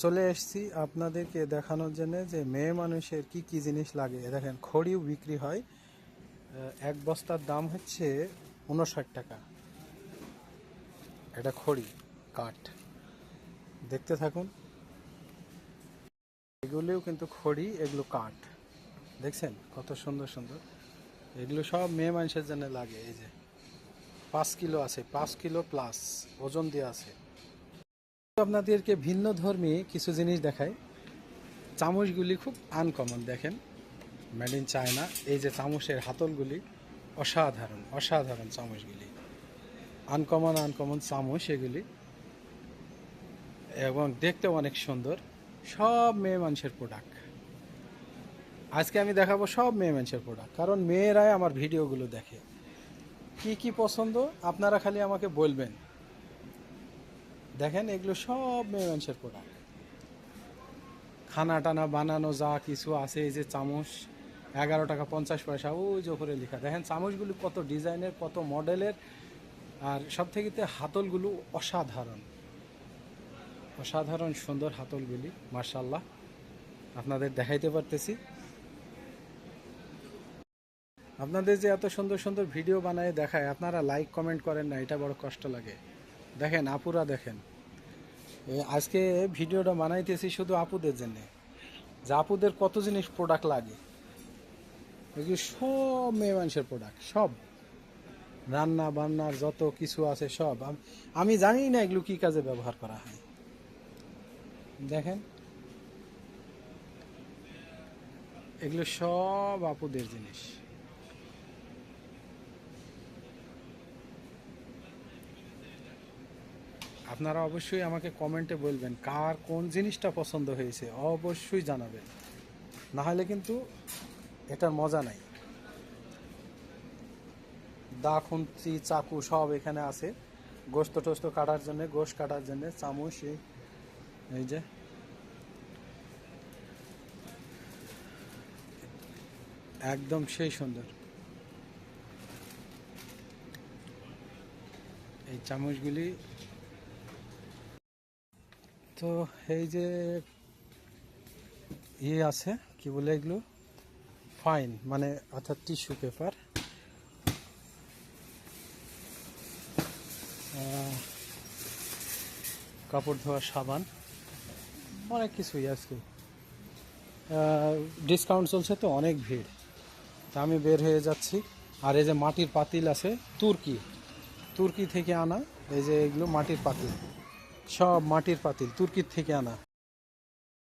চলে এসেছি আপনাদেরকে দেখানোর জন্য যে মেয়ে মানুষের কি কি জিনিস লাগে। দেখেন, খড়িও বিক্রি হয় এক বস্তার দাম হচ্ছে উনষাট টাকা। এটা খড়ি, কাঠ। দেখতে থাকুন। এগুলিও কিন্তু খড়ি, এগুলো কাঠ। দেখছেন? কত সুন্দর সুন্দর। এগুলো সব মেয়ে মানুষের জন্য লাগে। এই যে, পাঁচ কিলো আছে, পাঁচ কিলো প্লাস ওজন দিয়ে আছে। আপনাদেরকে ভিন্ন ধর্মী কিছু জিনিস দেখাই। চামচগুলি খুব আনকমন দেখেন। মেড ইন চায়না এই যে চামচের হাতলগুলি, অসাধারণ অসাধারণ চামচগুলি। আনকমন আনকমন চামচ এগুলি। এবং দেখতেও অনেক সুন্দর, সব মেয়ে মানুষের প্রোডাক্ট আজকে আমি দেখাবো সব মেয়ে মানুষের প্রোডাক্ট কারণ মেয়েরাই আমার ভিডিওগুলো দেখে। কি কি পছন্দ, আপনারা খালি আমাকে বলবেন। দেখেন এগুলো সব মেয়ে মানুষের প্রোডাক্ট খানা টানা বানানো যা কিছু আছে, এই যে চামচ, এগারো টাকা পঞ্চাশ পয়সা, ওই যে ওপরে লেখা। দেখেন চামচগুলো কত ডিজাইনের, কত মডেলের, আর সব থেকে হাতলগুলো অসাধারণ। অসাধারণ সুন্দর হাতলগুলি মার্শাল্লাহ আপনাদের দেখাইতে পারতেছি। আপনাদের যে এত সুন্দর সুন্দর ভিডিও বানায় দেখায়, আপনারা লাইক কমেন্ট করেন না, এটা বড় কষ্ট লাগে। দেখেন, আপুরা দেখেন। আজকে ভিডিওটা বানাইতেছি শুধু আপুদের জন্য। যে আপুদের কত জিনিস প্রোডাক্ট লাগে। সব মেয়ে মানুষের প্রোডাক্ট সব। রান্না বান্নার যত কিছু আছে সব। আমি জানি না এগুলো কি কাজে ব্যবহার করা হয়। দেখেন। এগুলো সব আপুদের জিনিস। আপনারা অবশ্যই আমাকে কমেন্টে বলবেন কার কোন জিনিসটা পছন্দ হয়েছে, অবশ্যই জানাবেন। না হলে কিন্তু এটার মজা নাই। দা, খুন্তি, চাকু সব এখানে আছে। গোস্ত টোস্ত কাটার জন্য, গোশ কাটার জন্য, চামচ, এই- এই যে। একদম সেই সুন্দর। এই চামচগুলি তো এই যে ইয়ে আছে, কি বলে এগুলো? ফাইন মানে অর্থাৎ টিস্যু পেপার কাপড় ধোয়ার সাবান, অনেক কিছুই আজকে ডিসকাউন্ট চলছে তো, অনেক ভিড়। তা আমি বের হয়ে যাচ্ছি। আর এই যে মাটির পাতিল আছে, তুর্কি। তুর্কি থেকে আনা, এই যে এগুলো মাটির পাতিল। সব মাটির পাতিল তুর্কির থেকে আনা।